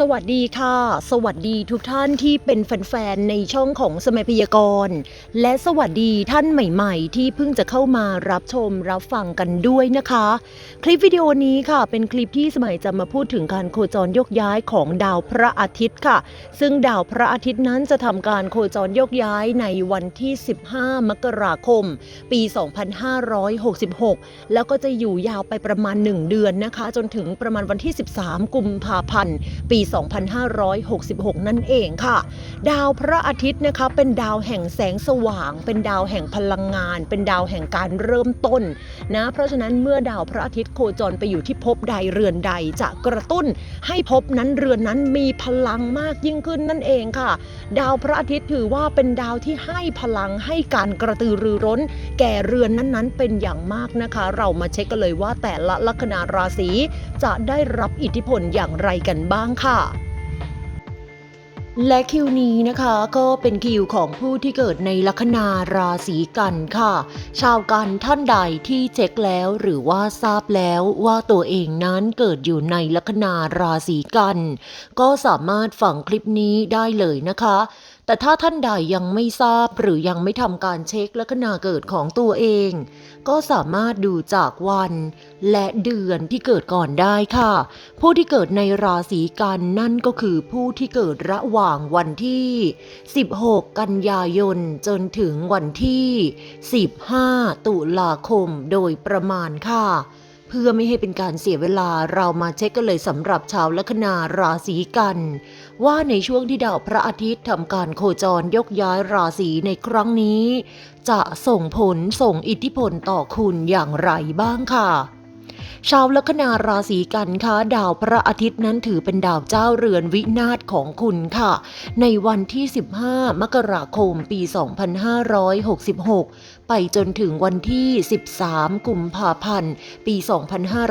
สวัสดีค่ะ สวัสดีทุกท่านที่เป็นแฟนๆในช่องของสมัยพยากรณ์และสวัสดีท่านใหม่ๆ ที่เพิ่งจะเข้ามารับชมรับฟังกันด้วยนะคะ คลิปวิดีโอนี้ค่ะ เป็นคลิปที่สมัยจะมาพูดถึงการโคจรโยกย้ายของดาวพระอาทิตย์ค่ะ ซึ่งดาวพระอาทิตย์นั้นจะทำการโคจรโยกย้ายในวันที่ 15 มกราคม ปี 2566 แล้วก็จะอยู่ยาวไปประมาณ 1 เดือนนะคะ จนถึงประมาณวันที่ 13 กุมภาพันธ์ปี2566 นั่นเองค่ะ ดาวพระอาทิตย์นะคะเป็นดาวแห่งแสงสว่าง เป็นดาวแห่งพลังงาน เป็นดาวแห่งการเริ่มต้นนะเพราะฉะนั้นเมื่อดาวพระอาทิตย์โคจรไปอยู่ที่ภพใดเรือนใดจะกระตุ้น ให้ภพนั้นเรือนนั้นมีพลังมากยิ่งขึ้นนั่นเองค่ะ ดาวพระอาทิตย์ถือว่าเป็นดาวที่ให้พลังให้การกระตือรือร้น แก่เรือนนั้นๆ เป็นอย่างมากนะคะ เรามาเช็คกันเลยว่าแต่ละลัคนาราศีจะได้รับอิทธิพลอย่างไรกันบ้างค่ะและคิวนี้นะคะก็เป็นคิวของผู้ที่เกิดในลัคนาราศีกันค่ะ ชาวกันท่านใดที่เช็คแล้วหรือว่าทราบแล้วว่าตัวเองนั้นเกิดอยู่ในลัคนาราศีกัน ก็สามารถฟังคลิปนี้ได้เลยนะคะ แต่ถ้าท่านใดยังไม่ทราบหรือยังไม่ทำการเช็คลัคนาเกิดของตัวเอง ก็สามารถดูจากวันและเดือนที่เกิดก่อนได้ค่ะ ผู้ที่เกิดในราศีกันนั่นก็คือผู้ที่เกิดระหว่างวันที่ 16 กันยายน จนถึงวันที่ 15 ตุลาคมโดยประมาณค่ะ เพื่อไม่ให้เป็นการเสียเวลาเรามาเช็คกันเลยสำหรับชาวลัคนาราศีกัน ว่าในช่วงที่ดาวพระอาทิตย์ทำการโคจรยกย้ายราศีในครั้งนี้ จะส่งผลส่งอิทธิพลต่อคุณอย่างไรบ้างค่ะชาวลัคนาราศีกันคะดาวพระอาทิตย์นั้นถือเป็นดาวเจ้าเรือนวินาศของคุณค่ะ ในวันที่ 15 มกราคม ปี 2566 ไปจนถึงวันที่ 13 กุมภาพันธ์ ปี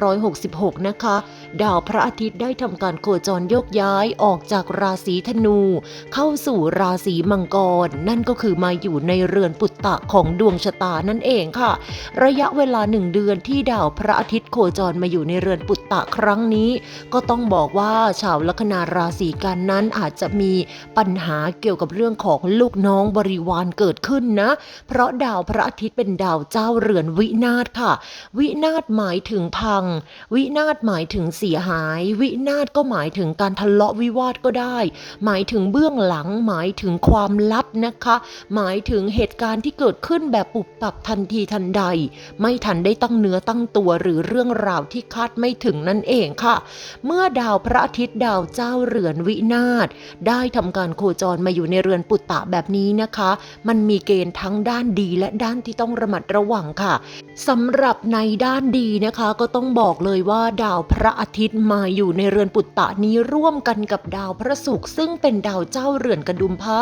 2566 นะคะ ดาวพระอาทิตย์ได้ทำการโคจรโยกย้ายออกจากราศีธนู เข้าสู่ราศีมังกร นั่นก็คือมาอยู่ในเรือนปุตตะของดวงชะตานั่นเองค่ะ ระยะเวลาหนึ่งเดือนที่ดาวพระอาทิตย์โคจรมาอยู่ในเรือนปุตตะครั้งนี้ ก็ต้องบอกว่าชาวลัคนาราศีกันนั้นอาจจะมีปัญหาเกี่ยวกับเรื่องของลูกน้องบริวารเกิดขึ้นนะ เพราะดาวพระอาทิตย์เป็นดาวเจ้าเรือนวินาศค่ะ วินาศหมายถึงพัง วินาศหมายถึงเสียหาย วินาศก็หมายถึงการทะเลาะวิวาทก็ได้ หมายถึงเบื้องหลัง หมายถึงความลับนะคะ หมายถึงเหตุการณ์ที่เกิดขึ้นแบบปุบปับทันทีทันใด ไม่ทันได้ตั้งเนื้อตั้งตัวหรือเรื่องราวที่คาดไม่ถึงนั่นเองค่ะ เมื่อดาวพระอาทิตย์ดาวเจ้าเรือนวินาศได้ทำการโคจรมาอยู่ในเรือนปุตตะแบบนี้นะคะ มันมีเกณฑ์ทั้งด้านดีและด้านที่ต้องระมัดระวังค่ะสำหรับในด้านดีนะคะ ก็ต้องบอกเลยว่าดาวพระอาทิตย์มาอยู่ในเรือนปุตตะนี้ร่วมกันกับดาวพระศุกร์ซึ่งเป็นดาวเจ้าเรือนกระดุมพระ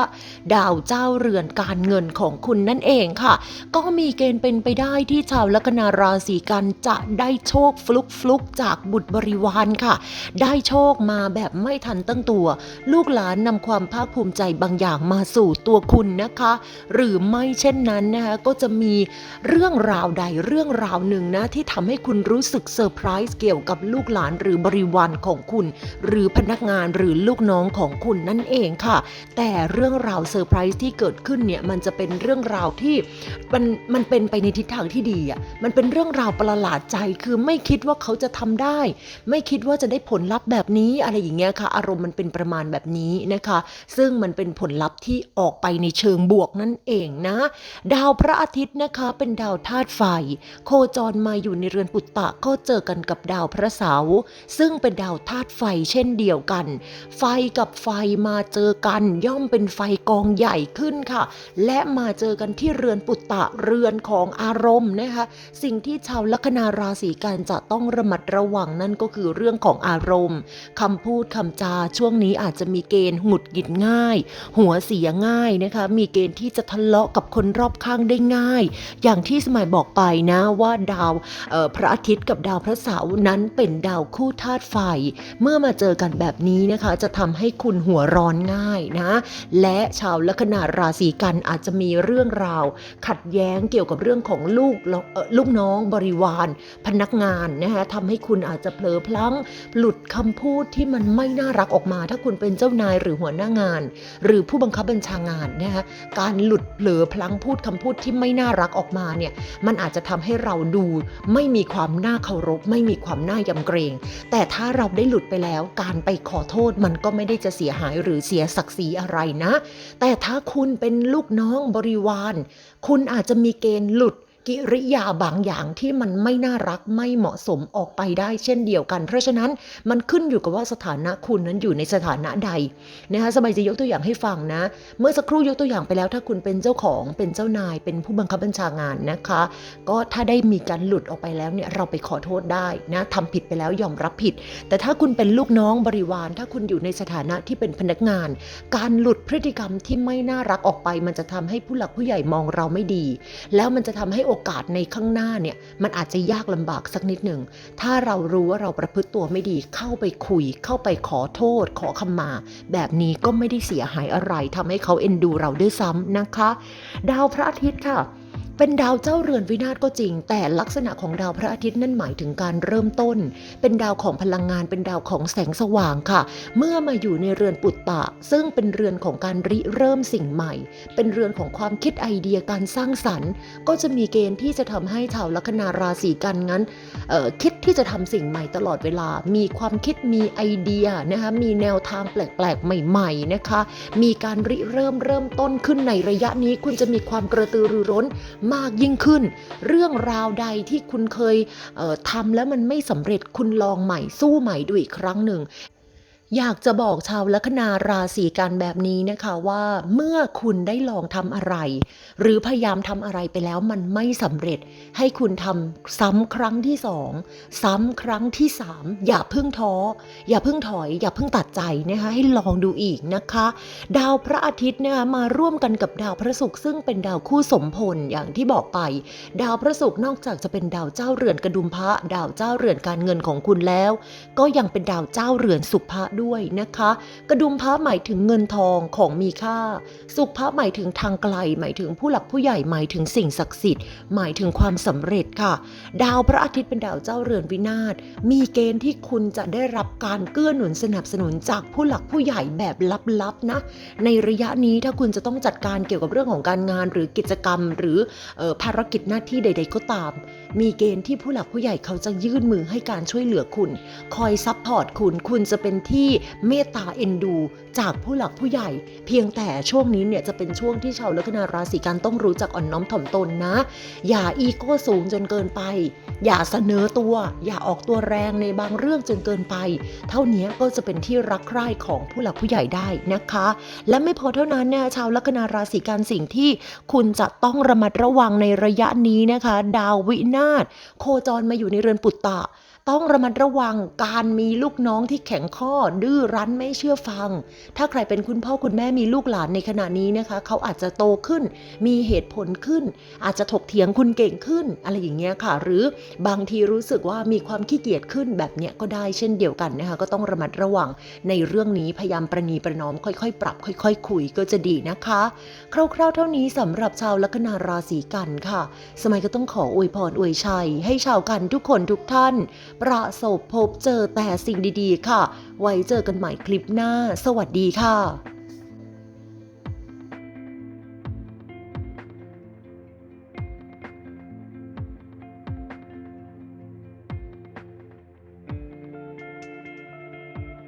ดาวเจ้าเรือนการเงินของคุณนั่นเองค่ะ ก็มีเกณฑ์เป็นไปได้ที่ชาวลัคนาราศีกันจะได้โชคฟลุกฟลุกจากบุตรบริวารค่ะ ได้โชคมาแบบไม่ทันตั้งตัว ลูกหลานนำความภาคภูมิใจบางอย่างมาสู่ตัวคุณนะคะ หรือไม่เช่นนั้นนะคะก็จะมีเรื่องราวใดเรื่องราวหนึ่งนะที่ทำให้คุณรู้สึกเซอร์ไพรส์เกี่ยวกับลูกหลานหรือบริวารของคุณ หรือพนักงานหรือลูกน้องของคุณนั่นเองค่ะ แต่เรื่องราวเซอร์ไพรส์ที่เกิดขึ้นเนี่ยมันจะเป็นเรื่องราวที่มันมันเป็นไปในทิศทางที่ดีอะมันเป็นเรื่องราวประหลาดใจคือไม่คิดว่าเขาจะทำได้ ไม่คิดว่าจะได้ผลลัพธ์แบบนี้อะไรอย่างเงี้ยค่ะ อารมณ์มันเป็นประมาณแบบนี้นะคะ ซึ่งมันเป็นผลลัพธ์ที่ออกไปในเชิงบวกนั่นเองนะ ดาวพระอาทิตย์นะคะเป็นดาวธาตุไฟ โคจรมาอยู่ในเรือนปุตตะก็เจอกันกับดาวพระเสาร์ซึ่งเป็นดาวธาตุไฟเช่นเดียวกัน ไฟกับไฟมาเจอกันย่อมเป็นไฟกองใหญ่ขึ้นค่ะ และมาเจอกันที่เรือนปุตตะเรือนของอารมณ์นะคะ สิ่งที่ชาวลัคนาราศีกันจะต้องระมัดระวังนั่นก็คือเรื่องของอารมณ์คำพูดคำจาช่วงนี้อาจจะมีเกณฑ์หงุดหงิดง่าย หัวเสียง่ายนะคะ มีเกณฑ์ที่จะทะเลาะกับคนรอบข้างได้ง่ายง่าย อย่างที่สมัยบอกไปนะว่าดาวพระอาทิตย์กับดาวพระเสาร์นั้นเป็นดาวคู่ธาตุไฟ เมื่อมาเจอกันแบบนี้นะคะ จะทำให้คุณหัวร้อนง่ายนะ และชาวลัคนาราศีกันอาจจะมีเรื่องราว ขัดแย้งเกี่ยวกับเรื่องของลูกลูกน้องบริวาร พนักงานนะคะทำให้คุณอาจจะเผลอพลั้ง หลุดคำพูดที่มันไม่น่ารักออกมา ถ้าคุณเป็นเจ้านายหรือหัวหน้างาน หรือผู้บังคับบัญชางานนะคะการหลุดเผลอพลั้งพูดคำพูดที่ไม่น่ารักออกมาเนี่ยมันอาจจะทำให้เราดูไม่มีความน่าเคารพ ไม่มีความน่ายำเกรง แต่ถ้าเราได้หลุดไปแล้ว การไปขอโทษมันก็ไม่ได้จะเสียหายหรือเสียศักดิ์ศรีอะไรนะ แต่ถ้าคุณเป็นลูกน้องบริวาร คุณอาจจะมีเกณฑ์หลุด กิริยาบางอย่างที่มันไม่น่ารักไม่เหมาะสมออกไปได้เช่นเดียวกัน เพราะฉะนั้นมันขึ้นอยู่กับว่าสถานะคุณนั้นอยู่ในสถานะใดนะคะสมัยจะยกตัวอย่างให้ฟังนะ เมื่อสักครู่ยกตัวอย่างไปแล้ว ถ้าคุณเป็นเจ้าของเป็นเจ้านาย เป็นผู้บังคับบัญชางานนะคะ ก็ถ้าได้มีการหลุดออกไปแล้วเนี่ยเราไปขอโทษได้นะทำผิดไปแล้วยอมรับผิด แต่ถ้าคุณเป็นลูกน้องบริวาร ถ้าคุณอยู่ในสถานะที่เป็นพนักงาน การหลุดพฤติกรรมที่ไม่น่ารักออกไป มันจะทำให้ผู้หลักผู้ใหญ่มองเราไม่ดี แล้วมันจะทำให้โอกาสในข้างหน้าเนี่ยมันอาจจะยากลำบากสักนิดหนึ่ง ถ้าเรารู้ว่าเราประพฤติตัวไม่ดีเข้าไปคุย เข้าไปขอโทษ ขอขมา แบบนี้ก็ไม่ได้เสียหายอะไรทำให้เขาเอ็นดูเราด้วยซ้ำนะคะ ดาวพระอาทิตย์ค่ะ เป็นดาวเจ้าเรือนวินาศก็จริง แต่ลักษณะของดาวพระอาทิตย์นั่นหมายถึงการเริ่มต้น เป็นดาวของพลังงานเป็นดาวของแสงสว่างค่ะ เมื่อมาอยู่ในเรือนปุตตะ ซึ่งเป็นเรือนของการริเริ่มสิ่งใหม่ เป็นเรือนของความคิดไอเดียการสร้างสรรค์ ก็จะมีเกณฑ์ที่จะทำให้ชาวลัคนาราศีกันงั้นเอ่อคิดที่จะทำสิ่งใหม่ตลอดเวลา มีความคิดมีไอเดียนะคะมีแนวทางแปลกๆ ใหม่ๆนะคะ มีการริเริ่มเริ่มต้นขึ้นในระยะนี้คุณจะมีความกระตือรือร้นมากยิ่งขึ้น เรื่องราวใดที่คุณเคยเทำแล้วมันไม่สำเร็จคุณลองใหม่สู้ใหม่ดูอีกครั้งหนึ่ง อยากจะบอกชาวลัคนาราศีกันแบบนี้นะคะว่าเมื่อคุณได้ลองทำอะไร หรือพยายามทำอะไรไปแล้วมันไม่สำเร็จ ให้คุณทำซ้ำครั้งที่สองซ้ำครั้งที่สามอย่าเพิ่งท้อ อย่าเพิ่งถอย อย่าเพิ่งตัดใจนะคะให้ลองดูอีกนะคะ ดาวพระอาทิตย์นะคะมาร่วมกันกับดาวพระศุกร์ซึ่งเป็นดาวคู่สมพลอย่างที่บอกไป ดาวพระศุกร์นอกจากจะเป็นดาวเจ้าเรือนกระดุมพระ ดาวเจ้าเรือนการเงินของคุณแล้ว ก็ยังเป็นดาวเจ้าเรือนสุภะด้วยนะคะ กระดุมพระหมายถึงเงินทองของมีค่า สุภะหมายถึงทางไกล หมายถึงผู้หลักผู้ใหญ่หมายถึงสิ่งศักดิ์สิทธิ์หมายถึงความสำเร็จค่ะ ดาวพระอาทิตย์เป็นดาวเจ้าเรือนวินาศมีเกณฑ์ที่คุณจะได้รับการเกื้อหนุนสนับสนุนจากผู้หลักผู้ใหญ่แบบลับๆนะ ในระยะนี้ถ้าคุณจะต้องจัดการเกี่ยวกับเรื่องของการงาน หรือกิจกรรม หรือออภารกิจหน้าที่ใด ๆ ก็ตาม มีเกณฑ์ที่ผู้หลักผู้ใหญ่เขาจะยื่นมือให้การช่วยเหลือคุณ คอยซัพพอร์ตคุณ คุณจะเป็นที่เมตตาเอ็นดู จากผู้หลักผู้ใหญ่ เพียงแต่ช่วงนี้เนี่ยจะเป็นช่วงที่ชาวลัคนาราศีกันต้องรู้จักอ่อนน้อมถ่อมตนนะ อย่าอีโก้สูงจนเกินไป อย่าเสนอตัว อย่าออกตัวแรงในบางเรื่องจนเกินไป เท่านี้ก็จะเป็นที่รักใคร่ของผู้หลักผู้ใหญ่ได้นะคะ และไม่พอเท่านั้นเนี่ยชาวลัคนาราศีกันสิ่งที่คุณจะต้องระมัดระวังในระยะนี้นะคะ ดาววินาศโคจรมาอยู่ในเรือนปุตตะต้องระมัดระวังการมีลูกน้องที่แข็งข้อ ดื้อรั้นไม่เชื่อฟัง ถ้าใครเป็นคุณพ่อคุณแม่มีลูกหลานในขณะนี้นะคะ เขาอาจจะโตขึ้น มีเหตุผลขึ้น อาจจะถกเถียงคุณเก่งขึ้น อะไรอย่างเงี้ยค่ะ หรือบางทีรู้สึกว่ามีความขี้เกียจขึ้นแบบเนี้ยก็ได้เช่นเดียวกันนะคะ ก็ต้องระมัดระวังในเรื่องนี้พยายามประนีประนอมค่อยๆ ปรับ ค่อยๆคุยก็จะดีนะคะ คร่าวๆ เท่านี้สำหรับชาวลัคนาราศีกันค่ะ สมัยก็ต้องขออวยพรอวยชัย ให้ชาวกันทุกคนทุกท่าน ประสบพบเจอแต่สิ่งดีๆ ค่ะ ไว้เจอกันใหม่คลิปหน้า สวัสดีค่ะ